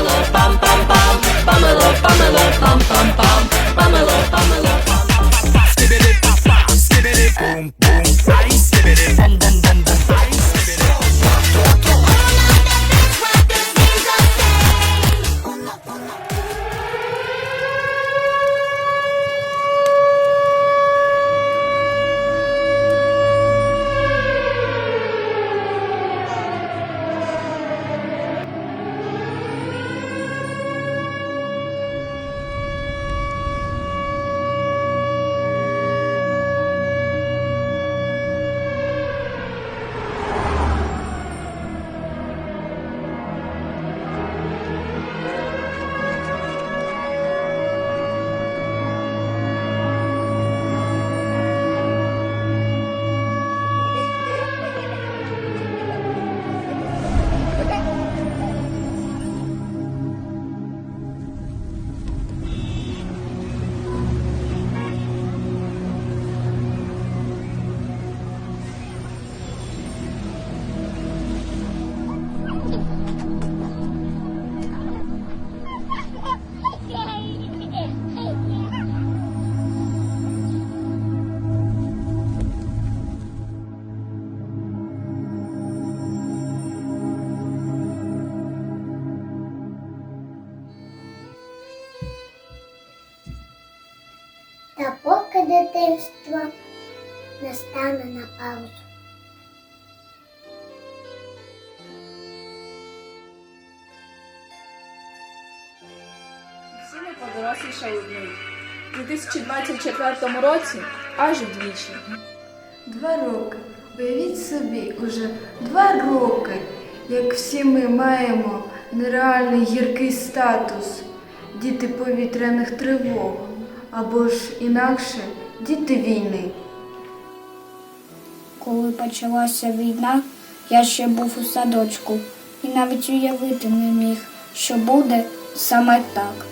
Pamela, pam pam pam. Pamela, стане на паузу. Всі ми подорослішали вмить. У 2024 році аж вдвічі. Два роки. Уявіть собі, уже два роки, як всі ми маємо нереальний гіркий статус діти повітряних тривог, або ж інакше діти війни. Коли почалася війна, я ще був у садочку і навіть уявити не міг, що буде саме так.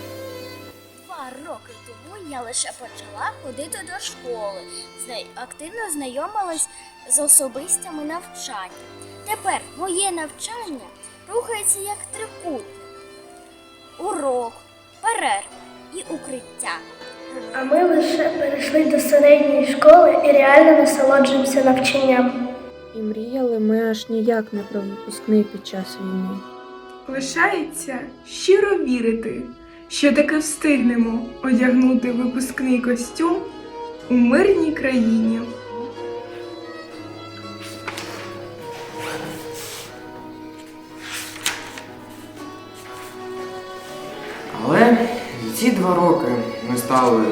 Два роки тому я лише почала ходити до школи, активно знайомилась з особистями навчання. Тепер моє навчання рухається як трикутник. Урок, перерва і укриття. А ми лише перейшли до середньої школи і реально насолоджуємося навчанням. І мріяли ми аж ніяк не про випускний під час війни. Лишається щиро вірити, що таки встигнемо одягнути випускний костюм у мирній країні. Але за ці два роки ми стали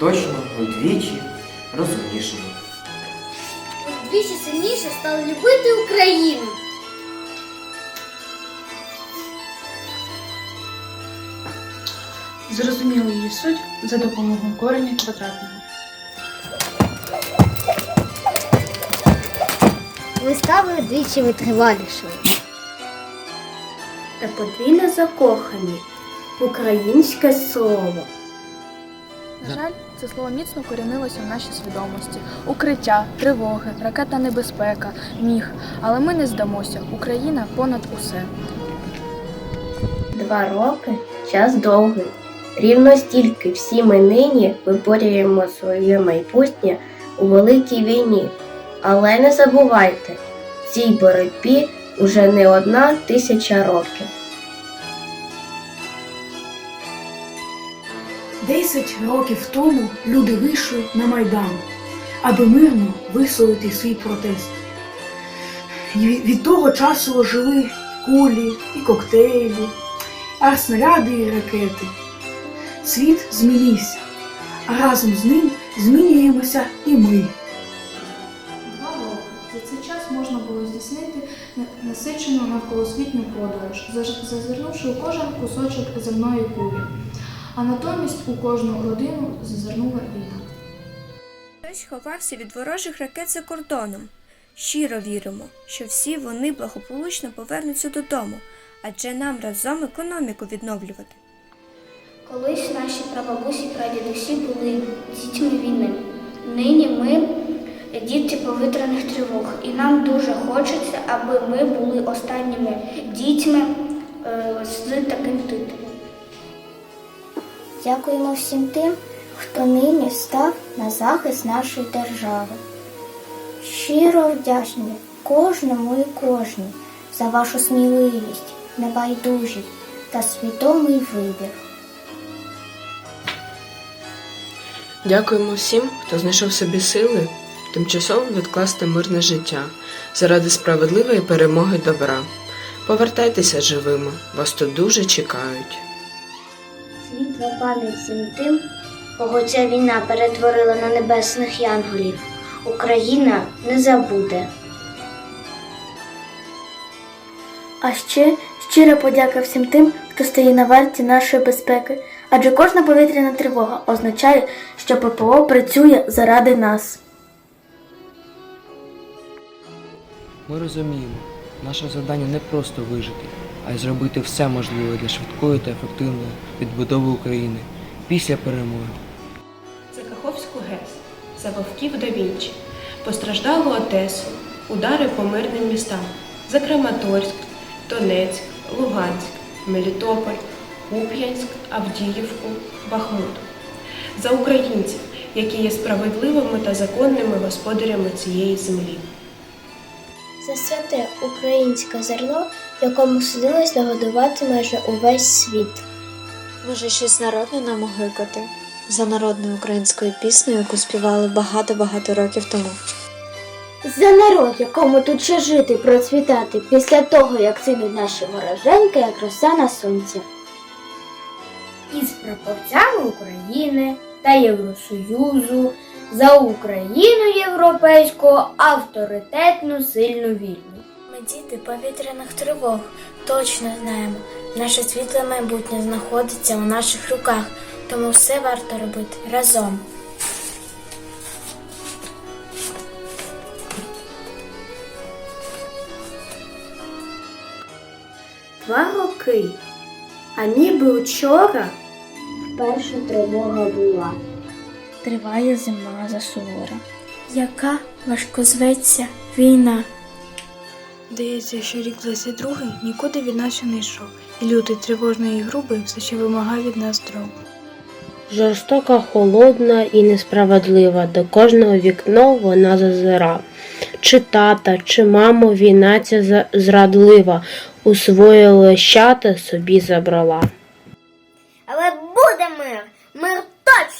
точно удвічі розумнішими. Вдвічі сильніше стали любити Україну. Зрозуміли її суть за допомогою кореня квадратного. Ви стали двічі витривалішими. Та подвійно закохані в українське слово. На жаль, це слово міцно корінилося в нашій свідомості. Укриття, тривоги, ракетна небезпека, міг. Але ми не здамося. Україна понад усе. Два роки час довгий. Рівно стільки всі ми нині виборюємо своє майбутнє у великій війні. Але не забувайте, цій боротьбі уже не одна тисяча років. Десять років тому люди вийшли на Майдан, аби мирно висловити свій протест. Від того часу ожили кулі і коктейлі, а снаряди і ракети. Світ змінився, а разом з ним змінюємося і ми. Два роки. За цей час можна було здійснити насичену навколосвітню подорож, зазирнувши у кожен кусочок земної кулі. А натомість у кожну родину зазирнула війна. Хтось ховався від ворожих ракет за кордоном. Щиро віримо, що всі вони благополучно повернуться додому, адже нам разом економіку відновлювати. Колись наші прабабусі прадідусі були дітьми війни. Нині ми діти повітряних тривог, і нам дуже хочеться, аби ми були останніми дітьми е, з таким титулом. Дякуємо всім тим, хто нині став на захист нашої держави. Щиро вдячні кожному і кожній за вашу сміливість, небайдужість та свідомий вибір. Дякуємо всім, хто знайшов собі сили тимчасово відкласти мирне життя заради справедливої перемоги добра. Повертайтеся живими, вас тут дуже чекають. Світла пам'ять всім тим, кого ця війна перетворила на небесних янголів. Україна не забуде. А ще щира подяка всім тим, хто стоїть на варті нашої безпеки, адже кожна повітряна тривога означає, що ППО працює заради нас. Ми розуміємо, наше завдання не просто вижити, а й зробити все можливе для швидкої та ефективної відбудови України після перемоги. За Каховську ГЕС, за Вовків да Вінчі, постраждалу Одесу, удари по мирним містам, за Краматорськ, Донецьк, Луганськ, Мелітополь, Куп'янськ, Авдіївку, Бахмут. За українців, які є справедливими та законними господарями цієї землі. За святе українське зерно, якому судилось нагодувати майже увесь світ. Може, щось народне нам огикати? За народною українською піснею, яку співали багато-багато років тому. За народ, якому тут ще жити, процвітати після того, як синуть наші вороженьки, як роса на сонці. із прапорцями України та Євросоюзу за Україну європейську авторитетну сильну вільну. Ми діти повітряних тривог, точно знаємо. Наше світле майбутнє знаходиться у наших руках, тому все варто робити разом. Два роки, а ніби вчора Перша тривога була. Триває зима засувора. Яка важко зветься війна. Здається, що рік 22 нікуди від нас не йшов, і лютий тривожної груби все ще вимагає від нас дров. Жорстока, холодна і несправедлива, до кожного вікно вона зазира. Чи тата, чи мамо війна ця зрадлива, у своє лещата собі забрала. Але буде мир!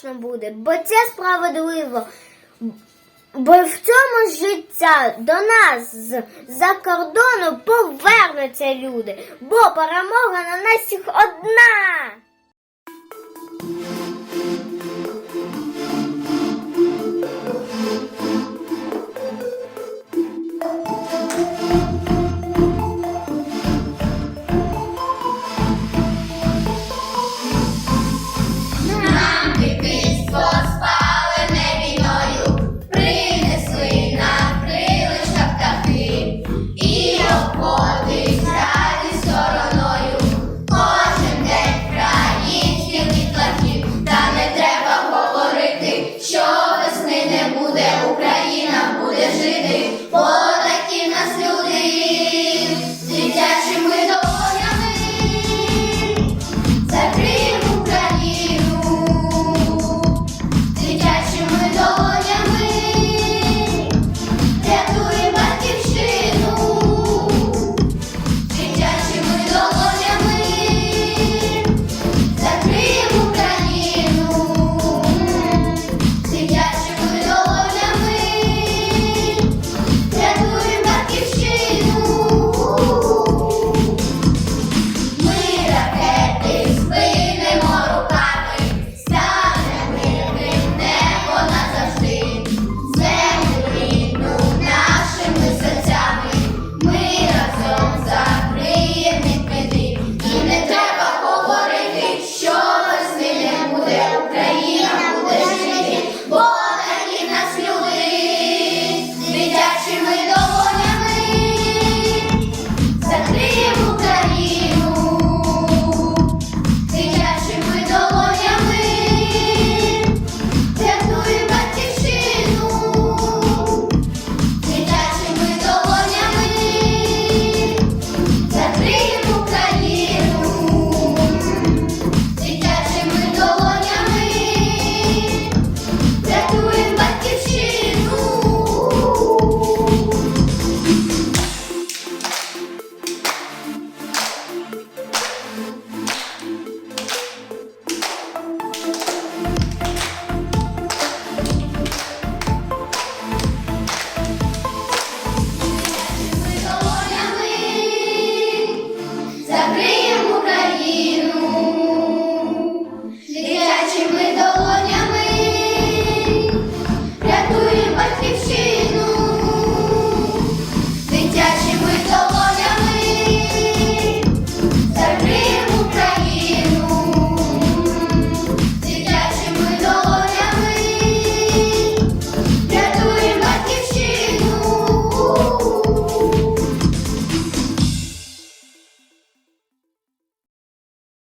Точно буде, бо це справедливо. Бо в цьому життя до нас з-за кордону повернуться люди, бо перемога на нас всіх одна.